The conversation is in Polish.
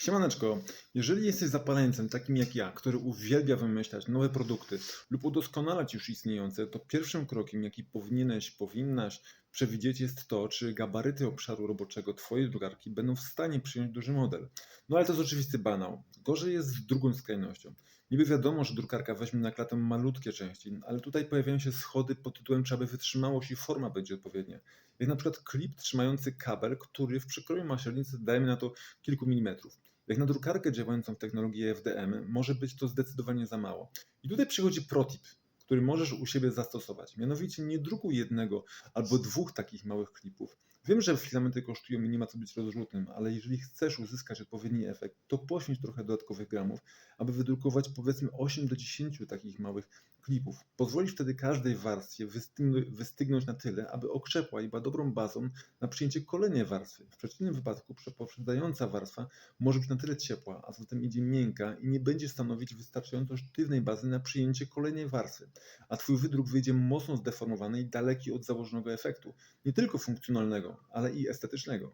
Siemaneczko, jeżeli jesteś zapaleńcem takim jak ja, który uwielbia wymyślać nowe produkty lub udoskonalać już istniejące, to pierwszym krokiem, jaki powinieneś, powinnaś przewidzieć jest to, czy gabaryty obszaru roboczego Twojej drukarki będą w stanie przyjąć duży model. No ale to jest oczywisty banał. Gorzej jest z drugą skrajnością. Niby wiadomo, że drukarka weźmie na klatę malutkie części, ale tutaj pojawiają się schody pod tytułem, czy aby wytrzymałość i forma będzie odpowiednia. Jak na przykład klip trzymający kabel, który w przekroju maślanicy dajemy na to kilku milimetrów. Jak na drukarkę działającą w technologii FDM może być to zdecydowanie za mało. I tutaj przychodzi protip, który możesz u siebie zastosować. Mianowicie nie drukuj jednego albo dwóch takich małych klipów. Wiem, że filamenty kosztują i nie ma co być rozrzutnym, ale jeżeli chcesz uzyskać odpowiedni efekt, to poświęć trochę dodatkowych gramów, aby wydrukować powiedzmy 8 do 10 takich małych klipów. Pozwolisz wtedy każdej warstwie wystygn- wystygnąć na tyle, aby okrzepła i była dobrą bazą na przyjęcie kolejnej warstwy. W przeciwnym wypadku prze- poprzedzająca warstwa może być na tyle ciepła, a zatem idzie miękka i nie będzie stanowić wystarczająco sztywnej bazy na przyjęcie kolejnej warstwy, a Twój wydruk wyjdzie mocno zdeformowany i daleki od założonego efektu, nie tylko funkcjonalnego, ale i estetycznego.